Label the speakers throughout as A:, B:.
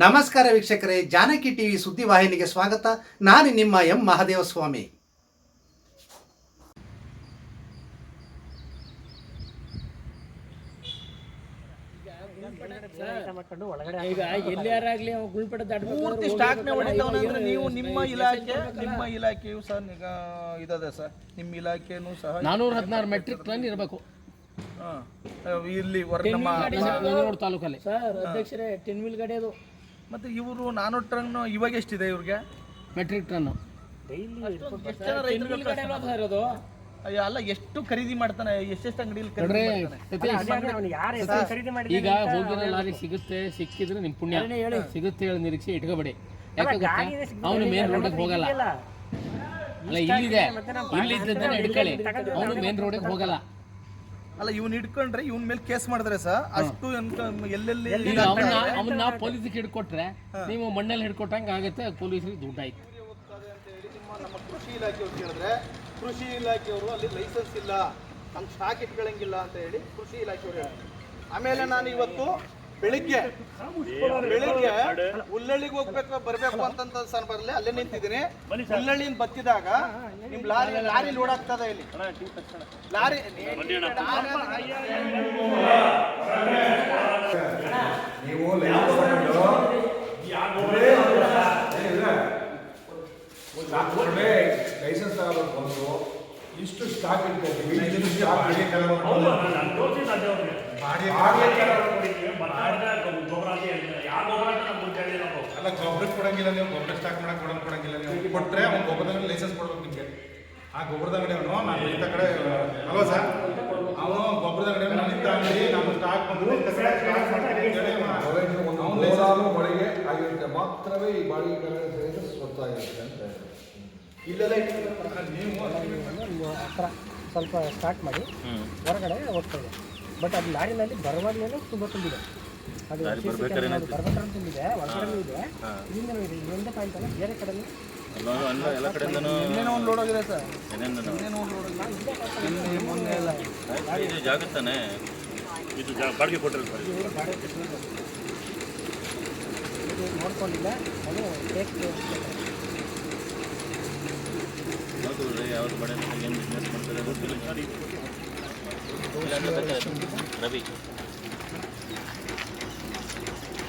A: ನಮಸ್ಕಾರ ವೀಕ್ಷಕರೇ ಜಾನಕಿ ಟಿವಿ ಸುದ್ದಿವಾಹಿನಿಗೆ ಸ್ವಾಗತ ನಾನು ನಿಮ್ಮ ಎಂ ಮಹಾದೇವಸ್ವಾಮಿ
B: ಈಗ ಎಲ್ಲಾರಾಗ್ಲಿ ಅವ ಗುಳ್ಪಟ
C: ಪೂರ್ತಿ ಸ್ಟಾಕ್ನೇ ಹೊಡಿತಾವನೆ ಅಂದ್ರೆ ನೀವು ನಿಮ್ಮ ಇಲಾಖೆ ನಿಮ್ಮ ಇಲಾಖೆಯು ಸಹ ನಿಗಾ ಇದದೆ ಸರ್ ನಿಮ್ಮ ಇಲಾಖೆನೂ ಸಹ
B: ನಾನೂರ ಹದಿನಾರು ಮೆಟ್ರಿಕ್ ಟನ್ ಇರಬೇಕು
C: ಹಾ. ಇಲ್ಲಿ ವರ್ ನಮ್ಮ
B: ತಾಲೂಕಲ್ಲಿ ಸರ್ ಅಧ್ಯಕ್ಷರೇ ಟೆನ್ ಮಿಲ್ ಗಾಡಿ ಅದು
C: ಮತ್ತೆ ಇವರು ನಾನೂರು ಟನ್ ಇವಾಗ ಎಷ್ಟಿದೆ ಇವ್ರಿಗೆ?
B: ಮೆಟ್ರಿಕ್ ಟನ್
C: ಎಷ್ಟು ಜನ ರೈತರುಗಳು
B: ಸರ್ ಅದು
C: ಅಯ್ಯ, ಅಲ್ಲ ಎಷ್ಟು ಖರೀದಿ ಮಾಡ್ತಾನೆ ಎಷ್ಟೆಷ್ಟು ಅಂಗಡಿಯಲ್ಲಿ
B: ನೋಡ್ರಿ
C: ಖರೀದಿ ಮಾಡ್ತಾನೆ
B: ಈಗ ಹೋಗಿರೋ ಲಾರಿ ಸಿಗುತ್ತೆ ಸಿಕ್ಕಿದ್ರೆ ನಿಮ್ ಪುಣ್ಯ. ಸಿಗುತ್ತೆ ಹೇಳಿ ನಿರೀಕ್ಷೆ ಇಟ್ಕೋಬೇಡಿ. ಯಾಕೆ ಗೊತ್ತಾ? ಅವನು ಮೇನ್ ರೋಡ್ ಹೋಗಲ್ಲ. ಅಲ್ಲ ಇಲ್ಲಿದೆ. ಇಲ್ಲಿದ್ದಾನೆ ಇಟ್ಕೊಳ್ಳಿ ಅವನು ಮೇನ್ ರೋಡಿಗೆ ಹೋಗಲ್ಲ.
C: ಅಲ್ಲ ಇವ್ನ ಹಿಡ್ಕೊಂಡ್ರೆ ಇವನ್ ಮೇಲೆ ಕೇಸ್ ಮಾಡಿದ್ರೆ ಸರ್ ಅಷ್ಟು ಎಲ್ಲೆಲ್ಲಿ
B: ಅವನ್ನ ಪೊಲೀಸಿಗೆ ಹಿಡ್ಕೊಟ್ರೆ ನೀವು ಮಣ್ಣಲ್ಲಿ ಹಿಡ್ಕೊಟ್ಟಂಗೆ ಆಗುತ್ತೆ ಪೊಲೀಸರಿಗೆ ದುಡ್ಡಾಯ್ತು.
C: ಅಂತ ಹೇಳಿ ನಿಮ್ಮ ನಮ್ಮ ಕೃಷಿ ಇಲಾಖೆಯವ್ರು ಕೇಳಿದ್ರೆ ಕೃಷಿ ಇಲಾಖೆಯವರು ಅಲ್ಲಿ ಲೈಸೆನ್ಸ್ ಇಲ್ಲ ನಮ್ಗೆ ಸ್ಟಾಕ್ ಇಟ್ಕೊಳ್ಳಂಗಿಲ್ಲ ಅಂತ ಹೇಳಿ ಕೃಷಿ ಇಲಾಖೆಯವರು ಹೇಳಿದ್ರು ಆಮೇಲೆ ನಾನು ಇವತ್ತು ಬೆಳಿಗ್ಗೆ ಬೆಳಿಗ್ಗೆ ಹುಲ್ಲಳ್ಳಿಗೆ ಹೋಗ್ಬೇಕು ಬರ್ಬೇಕು ಅಂತ ಸರ್ ಬರಲಿ ಅಲ್ಲೇ ನಿಂತಿದ್ದೀನಿ ಹುಲ್ಲಳ್ಳಿಯಿಂದ ಬತ್ತಿದಾಗ ನಿಮ್ ಲಾರಿ ಲಾರಿ ಲೋಡ್ ಆಗ್ತದೆ ಇಲ್ಲಿ ಲಾರಿ
D: ಲೈಸೆನ್ಸ್ ತಗೋಬೇಕು ಇಷ್ಟು ಸ್ಟಾಕ್ ಇಟ್ಕೊತೀವಿ ಇಷ್ಟು ಸ್ಟಾಕ್ ಬಾಡಿಗೆ ಗೊಬ್ಬರ ಕೊಡಂಗಿಲ್ಲ ನೀವು ಗೊಬ್ಬರ ಸ್ಟಾಕ್ ಮಾಡಕ್ ಕೊಡೋದು ಕೊಡಂಗಿಲ್ಲ ನೀವು. ಕೊಟ್ಟರೆ ಅವ್ನು ಗೊಬ್ಬರದಲ್ಲಿ ಲೈಸೆನ್ಸ್ ಕೊಡ್ಬೇಕು ನಿಮಗೆ. ಆ ಗೊಬ್ಬರದ ಅಂಗಡಿ ಅವನು ನಾನು ಇಂಥ ಕಡೆ ಅಲ್ವಾ ಸರ್ ಅವನು ಗೊಬ್ಬರದ ಅಂಗಡಿ ನಾನು ಇಂಥ ಅಂಗಡಿ ನಮ್ಮ ಸ್ಟಾಕ್ ಬಂದು
E: ಬಾಡಿಗೆ ಆಗಿರುತ್ತೆ. ಮಾತ್ರವೇ ಈ ಬಾಡಿಗೆ ಸಹಿತ ಸ್ವತ್ತಾಗಿರುತ್ತೆ ಅಂತ.
C: ಇಲ್ಲೆಲ್ಲ
F: ನೀವು ಹತ್ರ ಸ್ವಲ್ಪ ಸ್ಟಾರ್ಟ್ ಮಾಡಿ ಹೊರಗಡೆ ಹೋಗ್ತದೆ ಬಟ್ ಅದು ಲಾರಿನಲ್ಲಿ ಬರುವಾಗಲೇ ತುಂಬ ತುಂಬಿದೆ. ಅದು ಬರ್ಬೇಕಾದ್ರೆ ಇದೆ ಹೊರಗಡೆ ಇದೆ. ಇಲ್ಲಿಂದನೂ ಇದೆ. ಇಲ್ಲಿ ಒಂದೇ ಪಾಯಿಂಟ್ ಅಲ್ಲ ಬೇರೆ ಕಡೆ
C: ಇನ್ನೇನೋ ಒಂದು ಲೋಡ್ ಆಗಿದೆ ಸರ್. ಇನ್ನೇನೋ ಒಂದು ಲೋಡ್ ಆಗಿದೆ ನಿನ್ನೆ ಮೊನ್ನೆ ಎಲ್ಲ.
F: ನೋಡ್ಕೊಂಡಿಲ್ಲ ಅದು ಟೇಕ್
G: ರವಿ.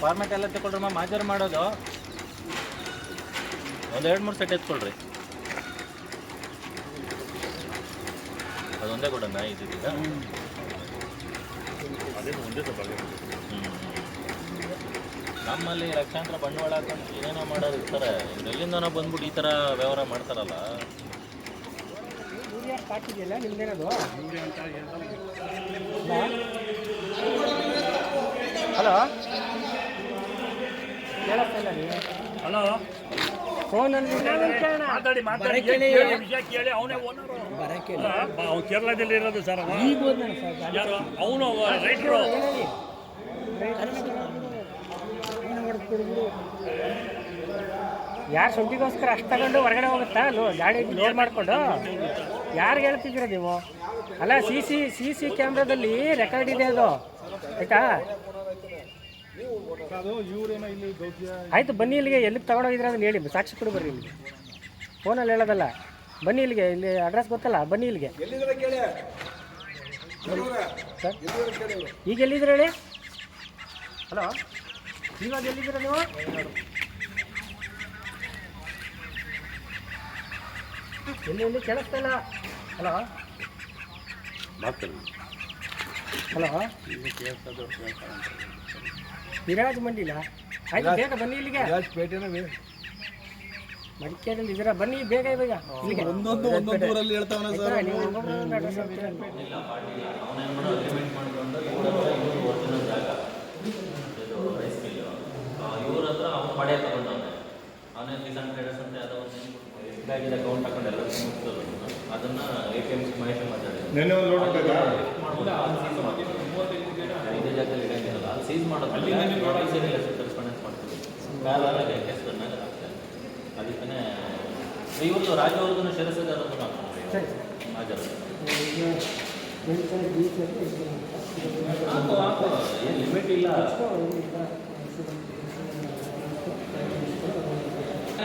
G: ಫಾರ್ಮೆಟ್ ಎಲ್ಲ ತಗೊಳ್ರಮ್ಮ, ಮಾಜರ್ ಮಾಡೋದು. ಒಂದು ಎರಡು ಮೂರು ಸೆಟ್ ಎತ್ಕೊಳ್ರಿ. ಅದೊಂದೇ ಕೊಡೋಣ ಇದೀಗ ನಮ್ಮಲ್ಲಿ ಲಕ್ಷಾಂತರ ಬಂಡವಾಳ ಹಾಕೊಂಡು ಏನೇನೋ ಮಾಡೋದು ಇರ್ತಾರೆ. ಎಲ್ಲಿಂದನೋ ಬಂದ್ಬಿಟ್ಟು ಈ ಥರ ವ್ಯವಹಾರ ಮಾಡ್ತಾರಲ್ಲ.
F: ಹಲೋ.
H: ಹಲೋ
F: ಫೋನಲ್ಲಿ
H: ಮಾತಾಡಿ ಮಾತಾಡಿ. ವಿಷಯ ಕೇಳಿ. ಅವನೇ ಓನರು ಅವ್ನು ಕೇರಳದಲ್ಲಿ ಇರೋದು ಸರ್ ಯಾರು? ಅವನು ರೈತರು
F: ಯಾರು ಸುದ್ದಿಗೋಸ್ಕರ ಅಷ್ಟು ತಗೊಂಡು ಹೊರಗಡೆ ಹೋಗುತ್ತಾ? ಲೋ ಗಾಡಿ ಲೋಡ್ ಮಾಡಿಕೊಂಡು. ಯಾರಿಗೆ ಹೇಳ್ತಿದ್ದೀರ ನೀವು? ಅಲ್ಲ ಸಿ ಸಿ ಸಿ ಸಿ ಕ್ಯಾಮ್ರಾದಲ್ಲಿ ರೆಕಾರ್ಡ್ ಇದೆ ಅದು. ಆಯ್ತಾ? ಆಯ್ತು ಬನ್ನಿ ಇಲ್ಲಿಗೆ ಎಲ್ಲಿ ತಗೊಂಡೋಗಿದ್ರೆ ಅದನ್ನ ಹೇಳಿ ಸಾಕ್ಷಿ ಕೊಡು ಬರ್ರಿ ಇಲ್ಲಿಗೆ ಫೋನಲ್ಲಿ ಹೇಳೋದಲ್ಲ ಬನ್ನಿ ಇಲ್ಲಿಗೆ ಇಲ್ಲಿ ಅಡ್ರೆಸ್ ಗೊತ್ತಲ್ಲ ಬನ್ನಿ ಇಲ್ಲಿಗೆ. ಸರ್? ಈಗ ಎಲ್ಲಿದ್ದೀರ ಹೇಳಿ? ಹಲೋ? ಇವಾಗ ಎಲ್ಲಿದ್ದೀರ ನೀವು? ಎಲ್ಲಿ ಎಲ್ಲಿ ಕೇಳಿಸ್ತಾ ಇಲ್ಲ? ಹಲೋ? ಹಲೋ? ವಿರಾಜ್ ಮಂಡಿಲ ಆಯ್ತು ಬೇಗ ಬನ್ನಿ ಇಲ್ಲಿಗೆ. ಮಡಿಕೇರಿಯಲ್ಲಿ ಇದರ ಬನ್ನಿ ಬೇಗ ಬೇಗ ಇಲ್ಲಿಗೆ.
C: ಒಂದೊಂದು ಒಂದೊಂದು ಊರಲ್ಲಿ ಹೇಳ್ತಾವನ ಸರ್?
F: ನೀವು ಒಂದು address ಹೇಳ್ತೀರಾ?
G: ಇವ್ರ ಹತ್ರ ಅವ್ನು ಮಳೆ ತಗೊಂಡವನೆ ಅವನೇ ಕಿಸಾನ್ ಟ್ರೇಡರ್ಸ್ ಅಂತ ಯಾವುದೋ ಒಂದು ಬ್ಯಾಂಕಿದ ಅಕೌಂಟ್ ಹಾಕೊಂಡೆಲ್ಲ ಮುಗಿಸೋದು ಅದನ್ನ ಎ ಟಿ ಎಂ ಮಾಹಿತಿ ಮಾತಾಡಿ
D: ನೆನ್ನೆ ಒಂದು ಲೋಡ್ ಬೇಕಾ
G: ಇದೇ ಜಾಗದಲ್ಲಿ ಇಡಂಗಿರಲ್ಲ ಅಲ್ಲಿ ಸೀಸ್ ಮಾಡೋದು ಅಲ್ಲಿ ಕರೆಸ್ಪಾಂಡೆನ್ಸ್ ಮಾಡ್ತೀವಿ ಕಾಲಾಗೆ ಕೆಸರನ್ನ ಹಾಕ್ತಾರೆ ಅದಕ್ಕೇ ಇವತ್ತು ರಾಜವರ್ಧನ ಶಿರಸಿದಾರನ್ನು ಹಾಕ್ತಾರೆ ಹಾಜರು. ಹಾಕು ಹಾಕು ಏನು ಲಿಮಿಟ್ ಇಲ್ಲ.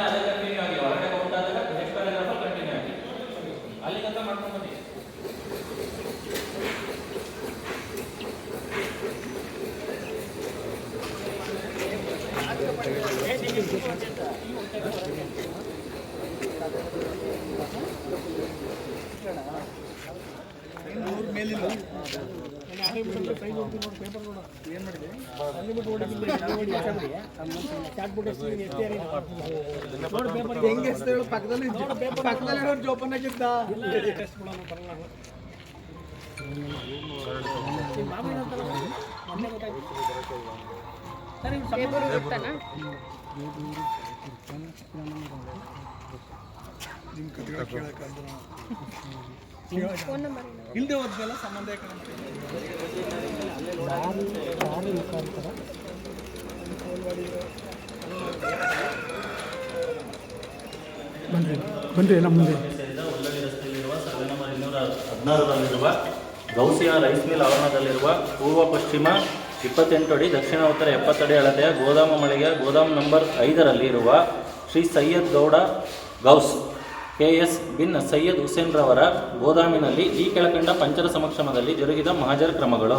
G: ಅದೇ ಕಂಟಿನ್ಯೂ ಆಗಿ. ಹೊರಗಡೆ ಹೋಗ್ತಾದಾಗ ನೆಕ್ಸ್ಟ್ ಪ್ಯಾರಾಗ್ರಾಫ್ ಕಂಟಿನ್ಯೂ ಆಗಿ. ಅಲ್ಲಿ ತನಕ ಮಾಡ್ಕೊಂಡು ಬನ್ನಿ.
C: ಪಕ್ಕದಲ್ಲಿ ಪಕ್ಕದಲ್ಲಿ ಜೋಪನ್ ಆಗಿದ್ದ. ಇಲ್ದೆ ಹೋದ್ಮೇಲೆ ಸಂಬಂಧ
F: ಮುಖಾಂತರ
G: ಇನ್ನೂರ ಹದಿನಾರರಲ್ಲಿರುವ ಗೌಸಿಯಾ ರೈಸ್ ಮಿಲ್ ಆವರಣದಲ್ಲಿರುವ ಪೂರ್ವ ಪಶ್ಚಿಮ ಇಪ್ಪತ್ತೆಂಟು ಅಡಿ ದಕ್ಷಿಣ ಉತ್ತರ ಎಪ್ಪತ್ತಡಿ ಅಳತೆಯ ಗೋದಾಮು ಮಳಿಗೆ ಗೋದಾಮ್ ನಂಬರ್ ಐದರಲ್ಲಿ ಇರುವ ಶ್ರೀ ಸೈಯದ್ ಗೌಡ ಗೌಸ್. ಕೆ ಎಸ್ ಬಿನ್ ಸೈಯದ್ ಹುಸೇನ್ ರವರ ಗೋದಾಮಿನಲ್ಲಿ ಈ ಕೆಳಕಂಡ ಪಂಚರ ಸಮಕ್ಷಮದಲ್ಲಿ ಜರುಗಿದ ಮಹಾಜರ್ ಕ್ರಮಗಳು.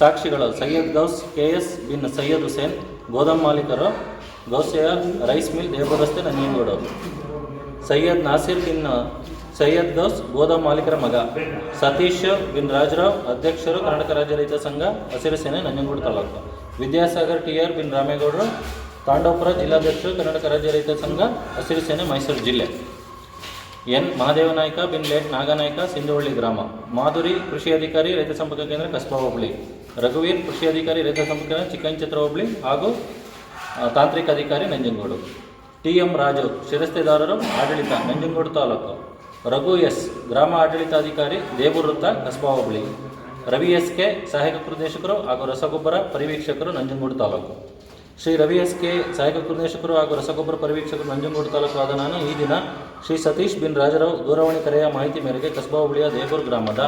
G: ಸಾಕ್ಷಿಗಳು ಸೈಯದ್ ಗೌಸ್, ಕೆ ಎಸ್ ಬಿನ್ ಸೈಯದ್ ಹುಸೇನ್, ಗೋದಾಮ್ ಮಾಲೀಕರು, ಗೌಸೆಯ ರೈಸ್ ಮಿಲ್ ದೇವರ ರಸ್ತೆ ನಂಜನಗೂಡು. ಸೈಯದ್ ನಾಸಿರ್ ಬಿನ್ ಸೈಯದ್ ಗೌಸ್, ಗೋದಾಮ್ ಮಾಲೀಕರ ಮಗ. ಸತೀಶ್ ಬಿನ್ ರಾಜರಾವ್, ಅಧ್ಯಕ್ಷರು ಕರ್ನಾಟಕ ರಾಜ್ಯ ರೈತ ಸಂಘ, ಹಸಿರು ಸೇನೆ ನಂಜನಗೂಡು ತಾಲೂಕು. ವಿದ್ಯಾಸಾಗರ್ ಟಿ ಆರ್ ಬಿನ್ ರಾಮೇಗೌಡರು, ತಾಂಡವಪುರ ಜಿಲ್ಲಾಧ್ಯಕ್ಷರು ಕರ್ನಾಟಕ ರಾಜ್ಯ ರೈತ ಸಂಘ, ಹಸಿರು ಸೇನೆ ಮೈಸೂರು ಜಿಲ್ಲೆ. ಎನ್. ಮಹಾದೇವನಾಯ್ಕ ಬಿನ್ ಲೇಟ್ ನಾಗನಾಯ್ಕ, ಸಿಂಧುವಳ್ಳಿ ಗ್ರಾಮ. ಮಾಧುರಿ, ಕೃಷಿ ಅಧಿಕಾರಿ, ರೈತ ಸಂಪರ್ಕ ಕೇಂದ್ರ, ಕಸ್ಬಾ ಹೋಬಳಿ. ರಘುವೀರ್, ಕೃಷಿ ಅಧಿಕಾರಿ, ರೈತ ಸಂಪರ್ಕ ಕೇಂದ್ರ ಚಿಕ್ಕಂಚಿತ್ರ ಹೋಬಳಿ ಹಾಗೂ ತಾಂತ್ರಿಕ ಅಧಿಕಾರಿ ನಂಜನಗೂಡು. ಟಿ ಎಂ ರಾಜು, ಶಿರಸ್ತೆದಾರರು, ಆಡಳಿತ, ನಂಜನಗೂಡು ತಾಲೂಕು. ರಘು ಎಸ್, ಗ್ರಾಮ ಆಡಳಿತಾಧಿಕಾರಿ ದೇವೂರ್ ವೃತ್ತ ಕಸ್ಬಾ ಹೋಬಳಿ. ರವಿ ಎಸ್ ಕೆ, ಸಹಾಯಕ ನಿರ್ದೇಶಕರು ಹಾಗೂ ರಸಗೊಬ್ಬರ ಪರಿವೀಕ್ಷಕರು ನಂಜನಗೂಡು ತಾಲೂಕು. ಶ್ರೀ ರವಿ ಎಸ್ ಕೆ ಸಹಾಯಕ ನಿರ್ದೇಶಕರು ಹಾಗೂ ರಸಗೊಬ್ಬರ ಪರಿವೀಕ್ಷಕರು ನಂಜನಗೂಡು ತಾಲೂಕು ಆದ ನಾನು ಈ ದಿನ ಶ್ರೀ ಸತೀಶ್ ಬಿನ್ ರಾಜರಾವ್ ದೂರವಾಣಿ ಕರೆಯ ಮಾಹಿತಿ ಮೇರೆಗೆ ಕಸ್ಬಾ ಹುಬ್ಳಿಯ ದೇಗೂರ್ ಗ್ರಾಮದ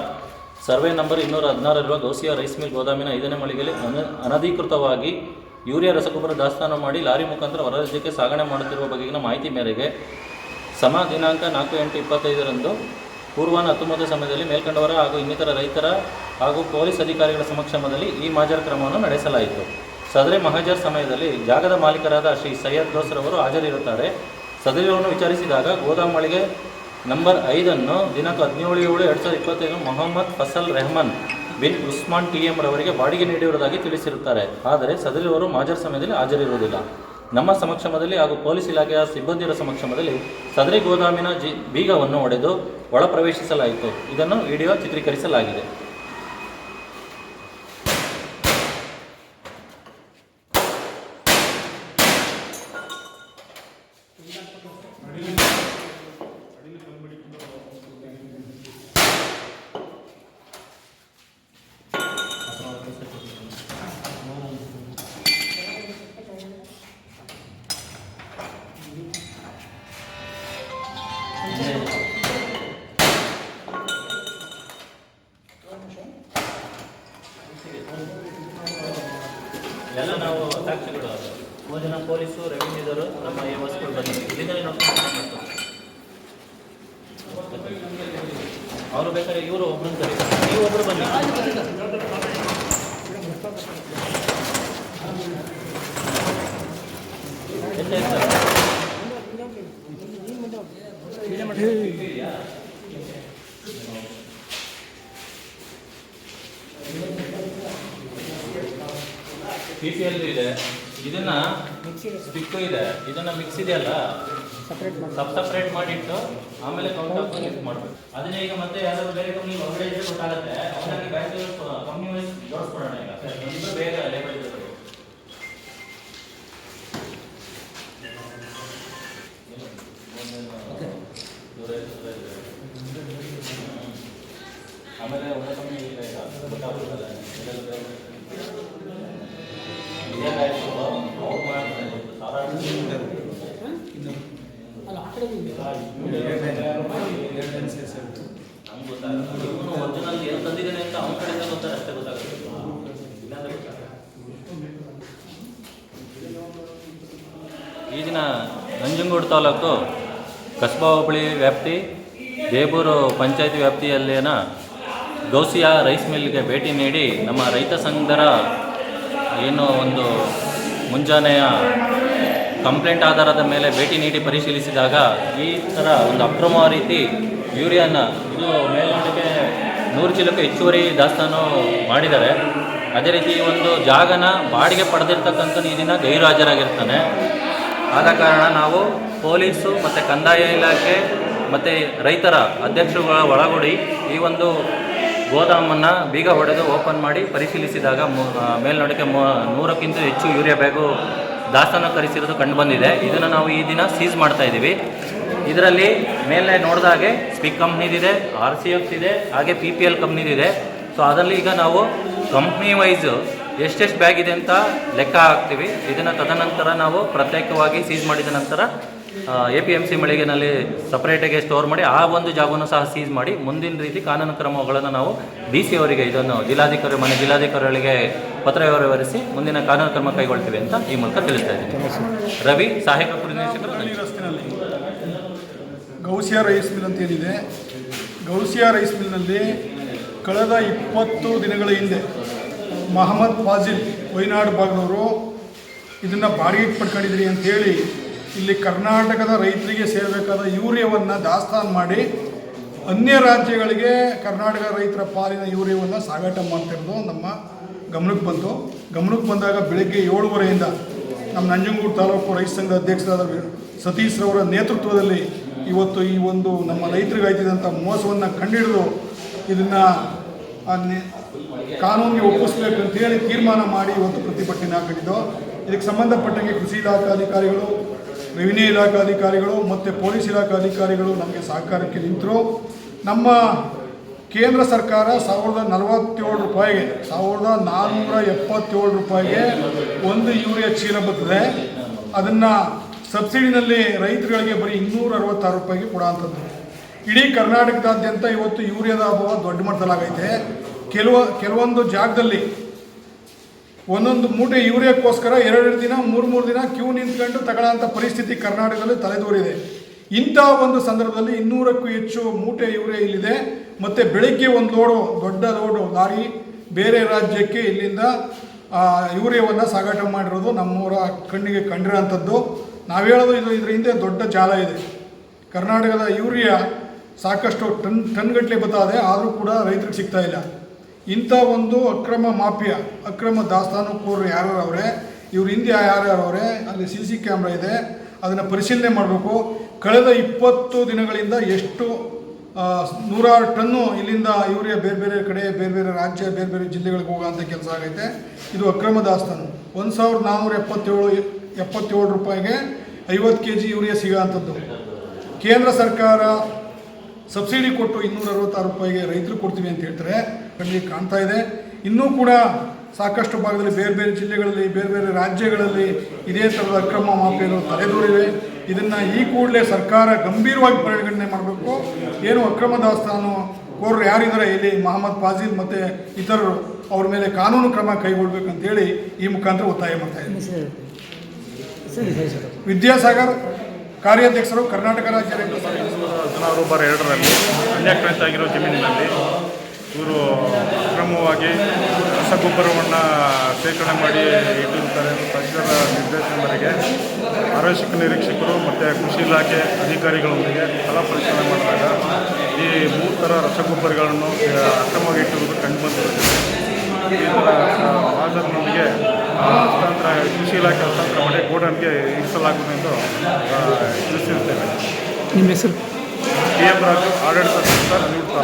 G: ಸರ್ವೆ ನಂಬರ್ ಇನ್ನೂರ ಹದಿನಾರರುವ ಗೌಸಿಯಾ ರೈಸ್ ಮಿಲ್ ಗೋದಾಮಿನ ಐದನೇ ಮಳಿಗೆಯಲ್ಲಿ ಅನ, ಅನಧಿಕೃತವಾಗಿ ಯೂರಿಯಾ, ರಸಗೊಬ್ಬರ ದಾಸ್ತಾನು ಮಾಡಿ ಲಾರಿ ಮುಖಾಂತರ ಹೊರ ರಾಜ್ಯಕ್ಕೆ ಸಾಗಣೆ ಮಾಡುತ್ತಿರುವ ಬಗೆಗಿನ ಮಾಹಿತಿ ಮೇರೆಗೆ ಸಮ ದಿನಾಂಕ ನಾಲ್ಕು ಎಂಟು ಇಪ್ಪತ್ತೈದರಂದು ಪೂರ್ವಾನ ಹತ್ತೊಂಬತ್ತು ಸಮಯದಲ್ಲಿ ಮೇಲ್ಕಂಡವರ ಹಾಗೂ ಇನ್ನಿತರ ರೈತರ ಹಾಗೂ ಪೊಲೀಸ್ ಅಧಿಕಾರಿಗಳ ಸಮಕ್ಷಮದಲ್ಲಿ ಈ ಮಾಜರ ಕ್ರಮವನ್ನು ನಡೆಸಲಾಯಿತು. ಸದರಿ ಮಹಜರ್ ಸಮಯದಲ್ಲಿ ಜಾಗದ ಮಾಲೀಕರಾದ ಶ್ರೀ ಸೈಯದ್ ದೋಸ್ರವರು ಹಾಜರಿರುತ್ತಾರೆ. ಸದರಿಯನ್ನು ವಿಚಾರಿಸಿದಾಗ ಗೋದಾಮಳಿಗೆ ನಂಬರ್ ಐದನ್ನು ದಿನಾಂಕ ಹದಿನೇಳು ಏಳು ಎರಡು ಸಾವಿರದ ಇಪ್ಪತ್ತೈದು ಮೊಹಮ್ಮದ್ ಫಸಲ್ ರೆಹಮಾನ್ ಬಿನ್ ಉಸ್ಮಾನ್ ಟಿ ಎಂ ರವರಿಗೆ ಬಾಡಿಗೆ ನೀಡಿರುವುದಾಗಿ ತಿಳಿಸಿರುತ್ತಾರೆ. ಆದರೆ ಸದರಿಯವರು ಮಾಜರ್ ಸಮಯದಲ್ಲಿ ಹಾಜರಿರುವುದಿಲ್ಲ. ನಮ್ಮ ಸಮಕ್ಷಮದಲ್ಲಿ ಹಾಗೂ ಪೊಲೀಸ್ ಇಲಾಖೆಯ ಸಿಬ್ಬಂದಿಯರ ಸಮಕ್ಷಮದಲ್ಲಿ ಸದರಿ ಗೋದಾಮಿನ ಜಿ, ಬೀಗವನ್ನು ಒಡೆದು ಒಳಪ್ರವೇಶಿಸಲಾಯಿತು. ಇದನ್ನು ವಿಡಿಯೋ ಚಿತ್ರೀಕರಿಸಲಾಗಿದೆ. ಬೇಕಾದ್ರೆ ಇವರು ಒಬ್ಬರನ್ನ ಕರೆ ನೀವು ಒಬ್ಬರು ಬನ್ನಿ. ಪಿ ಎಲ್ ಇದೆ. ಇದನ್ನ ಸ್ಟಿಕ್ಕು ಇದೆ. ಇದನ್ನ ಮಿಕ್ಸ್ ಇದೆಯಲ್ಲ? ಸಬ್ ಸಪ್ರೇಟ್ ಮಾಡಿಟ್ಟು ಆಮೇಲೆ ಕೌಂಟ್ ಆಫ್ ಲಿಸ್ಟ್ ಮಾಡಬೇಕು. ಅದನ್ನ ಈಗ ಮತ್ತೆ ಯಾರಾದರೂ ಬೇರೆ ಕಂಪ್ನಿ ಹೊರಗಡೆ ಇದ್ರೆ ಗೊತ್ತಾಗುತ್ತೆ. ಅವನಾಗಿ ಬ್ಯಾಂಕ್ ಕಂಪ್ನಿ ವೈಸ್ ಜೋಡಿಸ್ಕೊಡೋಣ ಈಗ. ಬೇಗ ಲೇಬರ್ ನಂಜನಗೂಡು ತಾಲೂಕು ಕಸ್ಬಾ ಹೋಬಳಿ ವ್ಯಾಪ್ತಿ, ದೇಬೂರು ಪಂಚಾಯತಿ ವ್ಯಾಪ್ತಿಯಲ್ಲಿನ ಗೌಸಿಯಾ ರೈಸ್ ಮಿಲ್ಗೆ ಭೇಟಿ ನೀಡಿ ನಮ್ಮ ರೈತ ಸಂಘದರ ಏನು ಒಂದು ಮುಂಜಾನೆಯ ಕಂಪ್ಲೇಂಟ್ ಆಧಾರದ ಮೇಲೆ ಭೇಟಿ ನೀಡಿ ಪರಿಶೀಲಿಸಿದಾಗ ಈ ಥರ ಒಂದು ಅಕ್ರಮ ರೀತಿ ಯೂರಿಯಾನ ಇದು ಮೇಲ್ನೋಟಕ್ಕೆ ನೂರು ಚೀಲಕ್ಕೆ ಹೆಚ್ಚುವರಿ ದಾಸ್ತಾನು ಮಾಡಿದ್ದಾರೆ. ಅದೇ ರೀತಿ ಒಂದು ಜಾಗನ ಬಾಡಿಗೆ ಪಡೆದಿರ್ತಕ್ಕಂಥ ಇದನ್ನ ಗೈರುಹಾಜರಾಗಿರ್ತಾನೆ ಆದ ಕಾರಣ ನಾವು ಪೊಲೀಸು ಮತ್ತು ಕಂದಾಯ ಇಲಾಖೆ ಮತ್ತು ರೈತರ ಅಧ್ಯಕ್ಷರುಗಳ ಒಳಗೂಡಿ ಈ ಒಂದು ಗೋದಾಮನ್ನು ಬೀಗ ಹೊಡೆದು ಓಪನ್ ಮಾಡಿ ಪರಿಶೀಲಿಸಿದಾಗ ಮೇಲ್ನೋಟಕ್ಕೆ ನೂರಕ್ಕಿಂತ ಹೆಚ್ಚು ಯೂರಿಯಾ ಬ್ಯಾಗು ದಾಸ್ತಾನು ಕರೆಸಿರೋದು ಕಂಡುಬಂದಿದೆ ಇದನ್ನು ನಾವು ಈ ದಿನ ಸೀಸ್ ಮಾಡ್ತಾ ಇದ್ದೀವಿ. ಇದರಲ್ಲಿ ಮೇಲೆ ನೋಡಿದಾಗೆ ಸ್ಪಿಕ್ ಕಂಪ್ನಿದಿದೆ ಆರ್ ಸಿ ಇದೆ, ಹಾಗೆ ಪಿ ಪಿ ಎಲ್ ಕಂಪ್ನಿದಿದೆ ಸೊ ಅದರಲ್ಲಿ ಈಗ ನಾವು ಕಂಪ್ನಿ ವೈಸು ಎಷ್ಟೆಷ್ಟು ಬ್ಯಾಗ್ ಇದೆ ಅಂತ ಲೆಕ್ಕ ಹಾಕ್ತೀವಿ. ಇದನ್ನು ತದನಂತರ ನಾವು ಪ್ರತ್ಯೇಕವಾಗಿ ಸೀಸ್ ಮಾಡಿದ ನಂತರ ಎ ಪಿ ಎಂ ಸಿ ಮಳಿಗೆನಲ್ಲಿ ಸಪ್ರೇಟಾಗಿ ಸ್ಟೋರ್ ಮಾಡಿ ಆ ಒಂದು ಜಾಗವನ್ನು ಸಹ ಸೀಸ್ ಮಾಡಿ ಮುಂದಿನ ರೀತಿ ಕಾನೂನು ಕ್ರಮಗಳನ್ನು ನಾವು ಡಿ ಸಿ ಅವರಿಗೆ ಇದನ್ನು ಜಿಲ್ಲಾಧಿಕಾರಿ ಮನೆ ಜಿಲ್ಲಾಧಿಕಾರಿಗಳಿಗೆ ಪತ್ರ ವಿವರಿಸಿ ಮುಂದಿನ ಕಾನೂನು ಕ್ರಮ ಕೈಗೊಳ್ತೀವಿ ಅಂತ ಈ ಮೂಲಕ ತಿಳಿಸ್ತಾ ಇದ್ದೀನಿ. ರವಿ ಸಹಾಯಕ
I: ಗೌಸಿಯಾ ರೈಸ್ ಮಿಲ್ ಅಂತ ಏನಿದೆ. ಗೌಸಿಯಾ ರೈಸ್ ಮಿಲ್ನಲ್ಲಿ ಕಳೆದ ಇಪ್ಪತ್ತು ದಿನಗಳ ಹಿಂದೆ ಮಹಮ್ಮದ್ ಫಾಜಿಲ್ ವೈನಾಡು ಭಾಗದವರು ಇದನ್ನು ಬಾಡಿಗೆಗೆ ಪಡ್ಕೊಂಡಿದ್ರಿ ಅಂಥೇಳಿ ಇಲ್ಲಿ ಕರ್ನಾಟಕದ ರೈತರಿಗೆ ಸೇರಬೇಕಾದ ಯೂರಿಯಾವನ್ನು ದಾಸ್ತಾನು ಮಾಡಿ ಅನ್ಯ ರಾಜ್ಯಗಳಿಗೆ ಕರ್ನಾಟಕ ರೈತರ ಪಾಲಿನ ಯೂರಿಯಾವನ್ನು ಸಾಗಾಟ ಮಾಡ್ತಿರೋದು ನಮ್ಮ ಗಮನಕ್ಕೆ ಬಂತು. ಗಮನಕ್ಕೆ ಬಂದಾಗ ಬೆಳಗ್ಗೆ ಏಳುವರೆಯಿಂದ ನಮ್ಮ ನಂಜನಗೂಡು ತಾಲೂಕು ರೈತ ಸಂಘದ ಅಧ್ಯಕ್ಷರಾದ ಸತೀಶ್ ರವರ ನೇತೃತ್ವದಲ್ಲಿ ಇವತ್ತು ಈ ಒಂದು ನಮ್ಮ ರೈತರಿಗೆ ಆಯ್ತಿದ್ದಂಥ ಮೋಸವನ್ನು ಕಂಡಿಡಿದು ಇದನ್ನು ಕಾನೂನಿಗೆ ಒಪ್ಪಿಸ್ಬೇಕು ಅಂತೇಳಿ ತೀರ್ಮಾನ ಮಾಡಿ ಇವತ್ತು ಪ್ರತಿಭಟನೆ ಹಾಕಿದ್ದು. ಇದಕ್ಕೆ ಸಂಬಂಧಪಟ್ಟಂಗೆ ಕೃಷಿ ಇಲಾಖಾ ಅಧಿಕಾರಿಗಳು, ರೆವಿನ್ಯೂ ಇಲಾಖಾ ಅಧಿಕಾರಿಗಳು ಮತ್ತು ಪೊಲೀಸ್ ಇಲಾಖಾ ಅಧಿಕಾರಿಗಳು ನಮಗೆ ಸಹಕಾರಕ್ಕೆ ನಿಂತರು. ನಮ್ಮ ಕೇಂದ್ರ ಸರ್ಕಾರ ಸಾವಿರದ ನಲವತ್ತೇಳು ರೂಪಾಯಿಗೆ, ಸಾವಿರದ ನಾನ್ನೂರ ಎಪ್ಪತ್ತೇಳು ರೂಪಾಯಿಗೆ ಒಂದು ಯೂರಿಯಾ ಚೀಲ ಬರ್ತದೆ ಅದನ್ನು ಸಬ್ಸಿಡಿನಲ್ಲಿ ರೈತರುಗಳಿಗೆ ಬರೀ ಇನ್ನೂರ ಅರವತ್ತಾರು ರೂಪಾಯಿಗೆ ಕೊಡೋ ಅಂಥದ್ದು. ಇಡೀ ಕರ್ನಾಟಕದಾದ್ಯಂತ ಇವತ್ತು ಯೂರಿಯಾದ ಅಭಾವ ದೊಡ್ಡ ಮಟ್ಟದಲ್ಲಾಗೈತೆ. ಕೆಲವ, ಕೆಲವೊಂದು ಜಾಗದಲ್ಲಿ ಒಂದೊಂದು ಮೂಟೆ ಯೂರಿಯಾಕ್ಕೋಸ್ಕರ ಎರಡೆರಡು ದಿನ, ಮೂರು ಮೂರು ದಿನ ಕ್ಯೂ ನಿಂತ್ಕೊಂಡು ತಗೊಳ್ಳೋಂಥ ಪರಿಸ್ಥಿತಿ ಕರ್ನಾಟಕದಲ್ಲಿ ತಲೆದೋರಿದೆ. ಇಂಥ ಒಂದು ಸಂದರ್ಭದಲ್ಲಿ ಇನ್ನೂರಕ್ಕೂ ಹೆಚ್ಚು ಮೂಟೆ ಯೂರಿಯಾ ಇಲ್ಲಿದೆ. ಮತ್ತು ಬೆಳಗ್ಗೆ ಒಂದು ಲೋಡು, ದೊಡ್ಡ ಲೋಡು ಲಾರಿ ಬೇರೆ ರಾಜ್ಯಕ್ಕೆ ಇಲ್ಲಿಂದ ಯೂರಿಯಾವನ್ನು ಸಾಗಾಟ ಮಾಡಿರೋದು ನಮ್ಮೂರ ಕಣ್ಣಿಗೆ ಕಂಡಿರೋಂಥದ್ದು ನಾವು ಹೇಳೋದು ಇದು ಇದರ ಹಿಂದೆ ದೊಡ್ಡ ಜಾಲ ಇದೆ. ಕರ್ನಾಟಕದ ಯೂರಿಯಾ ಸಾಕಷ್ಟು ಟನ್ ಟನ್ಗಟ್ಟಲೆ ಬತ್ತದೆ ಆದರೂ ಕೂಡ ರೈತರಿಗೆ ಸಿಗ್ತಾ ಇಲ್ಲ. ಇಂಥ ಒಂದು ಅಕ್ರಮ ಮಾಫಿಯಾ, ಅಕ್ರಮ ದಾಸ್ತಾನು ದಾಸ್ತಾನುಕೋರರು ಯಾರ್ಯಾರು ಅವರೇ ಇವ್ರ ಹಿಂದೆ ಯಾರ್ಯಾರು ಅವರೇ ಅಲ್ಲಿ ಸಿ ಸಿ ಕ್ಯಾಮ್ರಾ ಇದೆ, ಅದನ್ನು ಪರಿಶೀಲನೆ ಮಾಡಬೇಕು. ಕಳೆದ ಇಪ್ಪತ್ತು ದಿನಗಳಿಂದ ಎಷ್ಟು ನೂರಾರು ಟನ್ನು ಇಲ್ಲಿಂದ ಇವರೇ ಬೇರೆ ಬೇರೆ ಕಡೆ, ಬೇರೆ ಬೇರೆ ರಾಜ್ಯ, ಬೇರೆ ಬೇರೆ ಜಿಲ್ಲೆಗಳಿಗೆ ಹೋಗೋಂಥ ಕೆಲಸ ಆಗೈತೆ. ಇದು ಅಕ್ರಮ ದಾಸ್ತಾನು. ಒಂದು ಸಾವಿರದ ನಾನ್ನೂರ ಎಪ್ಪತ್ತೇಳು ಎಪ್ಪತ್ತೇಳು ರೂಪಾಯಿಗೆ ಐವತ್ತು ಕೆ ಜಿ ಯೂರಿಯಾ ಸಿಗೋ ಅಂಥದ್ದು ಕೇಂದ್ರ ಸರ್ಕಾರ ಸಬ್ಸಿಡಿ ಕೊಟ್ಟು ಇನ್ನೂರ ಅರವತ್ತಾರು ರೂಪಾಯಿಗೆ ರೈತರು ಕೊಡ್ತೀವಿ ಅಂತ ಹೇಳ್ತಾರೆ. ಕಣ್ಣಿಗೆ ಕಾಣ್ತಾ ಇದೆ. ಇನ್ನೂ ಕೂಡ ಸಾಕಷ್ಟು ಭಾಗದಲ್ಲಿ ಬೇರೆ ಬೇರೆ ಜಿಲ್ಲೆಗಳಲ್ಲಿ ಬೇರೆ ಬೇರೆ ರಾಜ್ಯಗಳಲ್ಲಿ ಇದೇ ಥರದ ಅಕ್ರಮ ಮಾಫಿಯಾಗಳು ತಲೆದೋರಿವೆ. ಇದನ್ನು ಈ ಕೂಡಲೇ ಸರ್ಕಾರ ಗಂಭೀರವಾಗಿ ಪರಿಗಣನೆ ಮಾಡಬೇಕು. ಏನು ಅಕ್ರಮ ದಾಸ್ತಾನು ಕೋರರು ಯಾರಿದ್ದಾರೆ ಇಲ್ಲಿ? ಮಹಮ್ಮದ್ ಫಾಜಿಲ್ ಮತ್ತು ಇತರರು ಅವ್ರ ಮೇಲೆ ಕಾನೂನು ಕ್ರಮ ಕೈಗೊಳ್ಬೇಕಂತೇಳಿ ಈ ಮುಖಾಂತರ ಒತ್ತಾಯ ಮಾಡ್ತಾ ಇದ್ದೀನಿ. ವಿದ್ಯಾಸಾಗರ್ ಕಾರ್ಯಾಧ್ಯಕ್ಷರು ಕರ್ನಾಟಕ ರಾಜ್ಯ ರೈತ ಸಂಘ
J: ಎರಡರಲ್ಲಿ ಅನ್ಯಾಕ್ರಾಂತ ಆಗಿರೋ ಜಮೀನಿನಲ್ಲಿ ಇವರು ಅಕ್ರಮವಾಗಿ ರಸಗೊಬ್ಬರವನ್ನು ಶೇಖರಣೆ ಮಾಡಿ ಇಟ್ಟಿರ್ತಾರೆ ತಜ್ಞರ ನಿರ್ದೇಶನ ಮೇರೆಗೆ ಆರಕ್ಷಕ ನಿರೀಕ್ಷಕರು ಮತ್ತು ಕೃಷಿ ಇಲಾಖೆ ಅಧಿಕಾರಿಗಳೊಂದಿಗೆ ಫಲ ಪರಿಶೀಲನೆ ಮಾಡಿದಾಗ ಈ ಮೂರು ಥರ ರಸಗೊಬ್ಬರಗಳನ್ನು ಅಕ್ರಮವಾಗಿ ಇಟ್ಟಿರುವುದು ಕಂಡುಬಂದಿರುತ್ತದೆ ಈ ಥರ ಆಧಾರದೊಂದಿಗೆ ಹಸ್ತಾಂತರ ಕೃಷಿ ಇಲಾಖೆ ಹಸ್ತಾಂತರ ಮಾಡಿ ಗೋಡನ್ಗೆ ಇರಿಸಲಾಗುವುದು ಎಂದು ಆ, ತಿಳಿಸಿರುತ್ತೇವೆ.
F: ನಿಮ್ಮ ಹೆಸರು?
J: ಡಿ ಎಂ ರಾಜು ಆಡಳಿತ ಸಂಸ್ಥೆ ನಿವೃತ್ತ